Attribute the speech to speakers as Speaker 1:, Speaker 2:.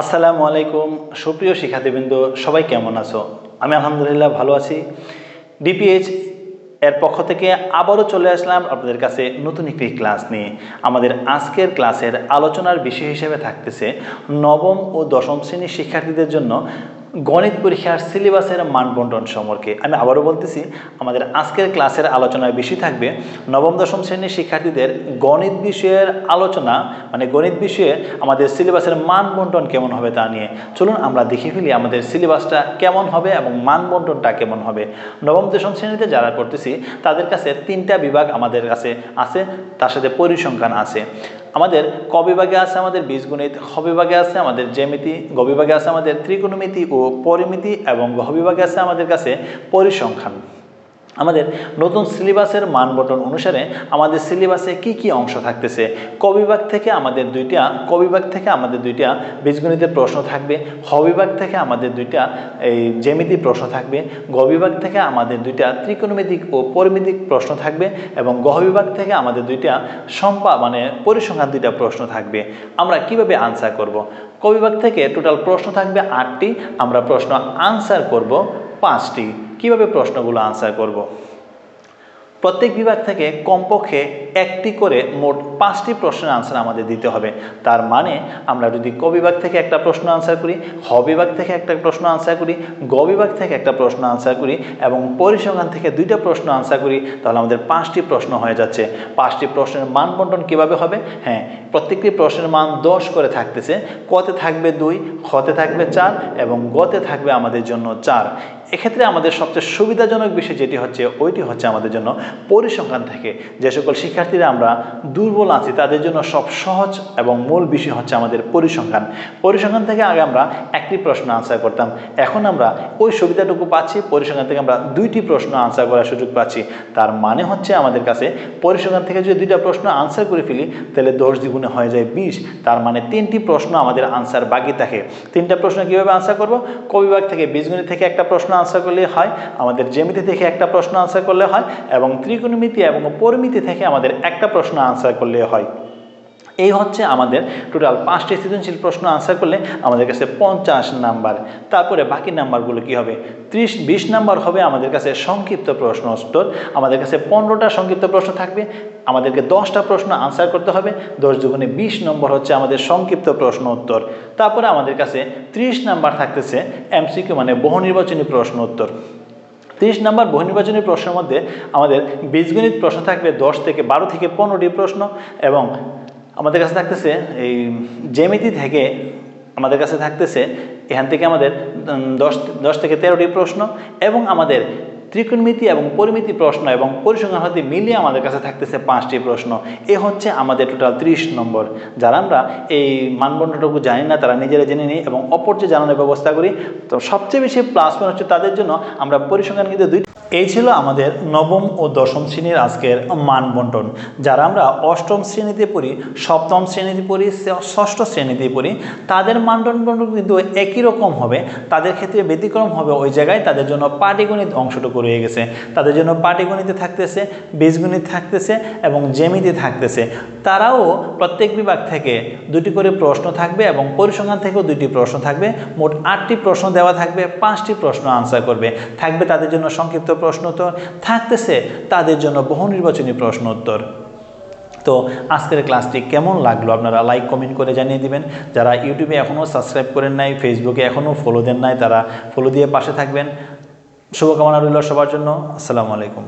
Speaker 1: আসসালামু আলাইকুম, সুপ্রিয় শিক্ষার্থীবৃন্দ, সবাই কেমন আছো? আমি আলহামদুলিল্লাহ ভালো আছি। ডিপিএইচ এর পক্ষ থেকে আবারও চলে আসলাম আপনাদের কাছে নতুন একটি ক্লাস নিয়ে। আমাদের আজকের ক্লাসের আলোচনার বিষয় হিসেবে থাকতেছে নবম ও দশম শ্রেণির শিক্ষার্থীদের জন্য গণিত পরীক্ষার সিলেবাসের মানবন্টন সম্পর্কে আমি আবারও বলতেছি, আমাদের আজকের ক্লাসের আলোচনার বেশি থাকবে নবম, দশম শ্রেণির শিক্ষার্থীদের গণিত বিষয়ের আলোচনা মানে গণিত বিষয়ে আমাদের সিলেবাসের মানবন্টন কেমন হবে তা নিয়ে। চলুন আমরা দেখে ফেলি আমাদের সিলেবাসটা কেমন হবে এবং মানবন্টনটা কেমন হবে। নবম, দশম শ্রেণীতে যারা পড়তেছি, তাদের কাছে তিনটা বিভাগ আমাদের কাছে আছে, তার সাথে পরিসংখ্যান আছে। আমাদের ক বিভাগে আছে আমাদের বীজগণিত, খ বিভাগে আছে আমাদের জ্যামিতি, গ বিভাগে আছে আমাদের ত্রিকোণমিতি ও পরিমিতি এবং ঘ বিভাগে আছে আমাদের কাছে পরিসংখ্যান। আমাদের নতুন সিলেবাসের মানবটন অনুসারে আমাদের সিলেবাসে কি কি অংশ থাকতেছে ক বিভাগ থেকে আমাদের দুইটা ক বিভাগ থেকে আমাদের দুইটা বীজগণিতের প্রশ্ন থাকবে হবিভাগ থেকে আমাদের দুইটা, এই জ্যামিতি প্রশ্ন থাকবে গবিভাগ থেকে আমাদের দুইটা ত্রিকোণমিতিক ও পরিমিতিক প্রশ্ন থাকবে এবং গ বিভাগ থেকে আমাদের দুইটা সম্পা মানে পরিসংখ্যান দুইটা প্রশ্ন থাকবে। আমরা কীভাবে আনসার করব? ক বিভাগ থেকে টোটাল প্রশ্ন থাকবে আটটি, আমরা প্রশ্ন আনসার করব পাঁচটি। কীভাবে প্রশ্নগুলো আনসার করব? প্রত্যেক বিভাগ থেকে কমপক্ষে একটি করে মোট পাঁচটি প্রশ্নের আনসার আমাদের দিতে হবে। তার মানে আমরা যদি ক বিভাগ থেকে একটা প্রশ্ন আনসার করি খ বিভাগ থেকে একটা প্রশ্ন আনসার করি, গ বিভাগ থেকে একটা প্রশ্ন আনসার করি এবং পরিসংখ্যান থেকে দুইটা প্রশ্ন আনসার করি, তাহলে আমাদের পাঁচটি প্রশ্ন হয়ে যাচ্ছে। পাঁচটি প্রশ্নের মান বন্টন কীভাবে হবে? হ্যাঁ প্রত্যেকটি প্রশ্নের মান দশ করে থাকতেছে। কতে থাকবে দুই খতে থাকবে চার এবং গতে থাকবে আমাদের জন্য চার। এক্ষেত্রে আমাদের সবচেয়ে সুবিধাজনক বিষয় যেটি হচ্ছে, ওইটি হচ্ছে আমাদের জন্য পরিসংখ্যান থেকে। যে সকল শিক্ষার্থীরা আমরা দুর্বল আছি, তাদের জন্য সব সহজ এবং মূল বিষয় হচ্ছে আমাদের পরিসংখ্যান। পরিসংখ্যান থেকে আগে আমরা একটি প্রশ্ন আনসার করতাম। এখন আমরা ওই সুবিধাটুকু পাচ্ছি, পরিসংখ্যান থেকে আমরা দুইটি প্রশ্ন আনসার করার সুযোগ পাচ্ছি। তার মানে হচ্ছে আমাদের কাছে পরিসংখ্যান থেকে যদি দুইটা প্রশ্ন আনসার করে ফেলি, তাহলে দশ দ্বিগুণে হয়ে যায় বিশ। তার মানে তিনটি প্রশ্ন আমাদের আনসার বাকি থাকে। তিনটা প্রশ্ন কীভাবে আনসার করব? কবিভাগ থেকে বীজগণিত থেকে একটা প্রশ্ন আনসার করলে হয়, আমাদের জ্যামিতি থেকে একটা প্রশ্ন আনসার করলে হয়, এবং ত্রিকোণমিতি এবং পরিমিতি থেকে আমাদের একটা প্রশ্ন আনসার করলে হয়। এই হচ্ছে আমাদের টোটাল পাঁচটি সৃজনশীল প্রশ্ন আনসার করলে আমাদের কাছে পঞ্চাশ নাম্বার। তারপরে বাকি নাম্বারগুলো কি হবে? ত্রিশ, বিশ নাম্বার হবে আমাদের কাছে সংক্ষিপ্ত প্রশ্ন উত্তর। আমাদের কাছে পনেরোটা সংক্ষিপ্ত প্রশ্ন থাকবে। আমাদেরকে দশটা প্রশ্ন আনসার করতে হবে। দশ দুগুণে বিশ নম্বর হচ্ছে আমাদের সংক্ষিপ্ত প্রশ্ন উত্তর। তারপরে আমাদের কাছে ত্রিশ নাম্বার থাকতেছে এমসিকিউ মানে বহু নির্বাচনী প্রশ্ন উত্তর। তিরিশ নম্বর বহুনির্বাচনী প্রশ্নের মধ্যে আমাদের বীজগণিত প্রশ্ন থাকবে দশ থেকে বারো থেকে পনেরোটি প্রশ্ন এবং আমাদের কাছে থাকতেছে এই জেমিতি থেকে আমাদের কাছে থাকতেছে এখান থেকে আমাদের দশ দশ থেকে তেরোটি প্রশ্ন এবং আমাদের ত্রিকোণমিতি এবং পরিমিতি প্রশ্ন এবং পরিসংখ্যান হতে মিলিয়ে আমাদের কাছে থাকতেছে পাঁচটি প্রশ্ন। এ হচ্ছে আমাদের টোটাল ত্রিশ নম্বর। যারা আমরা এই মানদণ্ডটুকু জানি না, তারা নিজেরা জেনে নিই এবং অপরচে জানানোর ব্যবস্থা করি। তো সবচেয়ে বেশি প্লাস পয়েন্ট হচ্ছে তাদের জন্য আমরা পরিসংখ্যান কিন্তু দুই এই ছিল আমাদের নবম ও দশম শ্রেণির আজকের মান বন্টন যারা আমরা অষ্টম শ্রেণীতে পড়ি, সপ্তম শ্রেণীতে পড়ি ষষ্ঠ শ্রেণীতে পড়ি, তাদের মানদণ্ড কিন্তু একই রকম হবে। তাদের ক্ষেত্রে ব্যতিক্রম হবে ওই জায়গায়, তাদের জন্য পাটিগণিত অংশটুকু রয়ে গেছে। তাদের জন্য পাটিগণিতে থাকতেছে, বীজগণিত থাকতেছে এবং জেমিতে থাকতেছে। তারাও প্রত্যেক বিভাগ থেকে দুটি করে প্রশ্ন থাকবে এবং পরিসংখ্যান থেকেও দুটি প্রশ্ন থাকবে। মোট আটটি প্রশ্ন দেওয়া থাকবে, পাঁচটি প্রশ্ন আনসার করবে। থাকবে তাদের জন্য সংক্ষিপ্ত প্রশ্ন উত্তর থাকতেছে, তাদের জন্য বহু নির্বাচনী প্রশ্ন উত্তর তো আজকের ক্লাসটি কেমন লাগল? আপনারা লাইক, কমেন্ট করে জানিয়ে দিবেন। যারা ইউটিউবে এখনও সাবস্ক্রাইব করেন নাই, ফেসবুকে এখনও ফলো দেন নাই, তারা ফলো দিয়ে পাশে থাকবেন। শুভকামনা রইল সবার জন্য। আসসালামু আলাইকুম।